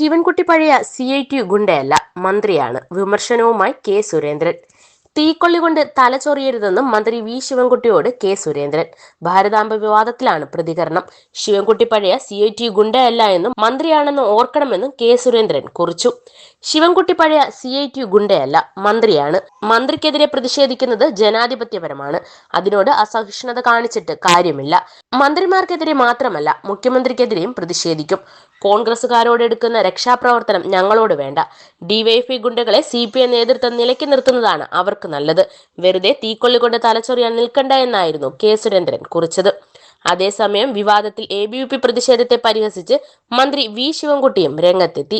ശിവൻകുട്ടി പഴയ C I T ഗുണ്ടയല്ല മന്ത്രിയാണ്. വിമർശനവുമായി കെ സുരേന്ദ്രൻ. തീക്കൊള്ളി കൊണ്ട് തലചൊറിയരുതെന്നും മന്ത്രി വി ശിവൻകുട്ടിയോട് കെ സുരേന്ദ്രൻ. ഭാരതാംബ വിവാദത്തിലാണ് പ്രതികരണം. ശിവൻകുട്ടി പഴയ സി ഐ ടി ഗുണ്ടയല്ല എന്നും മന്ത്രിയാണെന്ന് ഓർക്കണമെന്നും കെ സുരേന്ദ്രൻ കുറിച്ചു. ശിവൻകുട്ടി പഴയ സി ഐ ടി ഗുണ്ടയല്ല മന്ത്രിയാണ്. മന്ത്രിക്കെതിരെ പ്രതിഷേധിക്കുന്നത് ജനാധിപത്യപരമാണ്. അതിനോട് അസഹിഷ്ണുത കാണിച്ചിട്ട് കാര്യമില്ല. മന്ത്രിമാർക്കെതിരെ മാത്രമല്ല മുഖ്യമന്ത്രിക്കെതിരെയും പ്രതിഷേധിക്കും. കോൺഗ്രസുകാരോട് എടുക്കുന്ന രക്ഷാപ്രവർത്തനം ഞങ്ങളോട് വേണ്ട. ഡിവൈഎഫ്ഐ ഗുണ്ടകളെ സി പി എം നേതൃത്വം നിലയ്ക്ക് നിർത്തുന്നതാണ് അവർക്ക് നല്ലത്. വെറുതെ തീക്കൊള്ളി കൊണ്ട് തലച്ചൊറിയാൻ നിൽക്കണ്ട എന്നായിരുന്നു കെ സുരേന്ദ്രൻ കുറിച്ചത്. അതേസമയം വിവാദത്തിൽ എ ബി വി പി പ്രതിഷേധത്തെ പരിഹസിച്ച് മന്ത്രി വി ശിവൻകുട്ടിയും രംഗത്തെത്തി.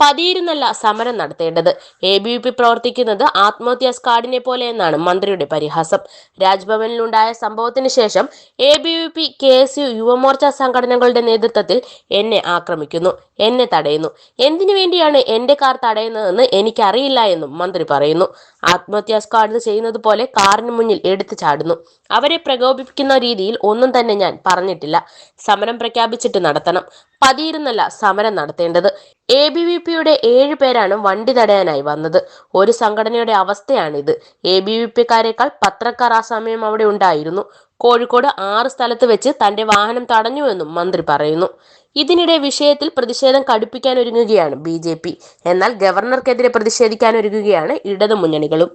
പതിയിരുന്നല്ല സമരം നടത്തേണ്ടത്. എ ബി വി പി പ്രവർത്തിക്കുന്നത് ആത്മഹത്യാ സ്കാഡിനെ പോലെ എന്നാണ് മന്ത്രിയുടെ പരിഹാസം. രാജ്ഭവനിലുണ്ടായ സംഭവത്തിന് ശേഷം A B V P K S U Yuva Morcha സംഘടനകളുടെ നേതൃത്വത്തിൽ എന്നെ ആക്രമിക്കുന്നു. എന്നെ തടയുന്നു. എന്തിനു വേണ്ടിയാണ് എന്റെ കാർ തടയുന്നതെന്ന് എനിക്കറിയില്ല എന്നും മന്ത്രി പറയുന്നു. ആത്മഹത്യാ സ്ക്വാഡ് ചെയ്യുന്നത് പോലെ കാറിന് മുന്നിൽ എടുത്തു ചാടുന്നു. അവരെ പ്രകോപിപ്പിക്കുന്ന രീതിയിൽ ഒന്നും തന്നെ ഞാൻ പറഞ്ഞിട്ടില്ല. സമരം പ്രഖ്യാപിച്ചിട്ട് നടത്തണം. പതിയിരുന്നല്ല സമരം നടത്തേണ്ടത്. എ ബി വി പിയുടെ ഏഴ് പേരാണ് വണ്ടി തടയാനായി വന്നത്. ഒരു സംഘടനയുടെ അവസ്ഥയാണിത്. എ ബി വി പിക്കാരേക്കാൾ പത്രക്കാർ ആ സമയം അവിടെ ഉണ്ടായിരുന്നു. കോഴിക്കോട് ആറ് സ്ഥലത്ത് വെച്ച് തന്റെ വാഹനം തടഞ്ഞുവെന്നും മന്ത്രി പറയുന്നു. ഇതിനിടെ വിഷയത്തിൽ പ്രതിഷേധം കടുപ്പിക്കാൻ ഒരുങ്ങുകയാണ് ബി ജെ പി. എന്നാൽ ഗവർണർക്കെതിരെ പ്രതിഷേധിക്കാൻ ഒരുങ്ങുകയാണ് ഇടതു മുന്നണികളും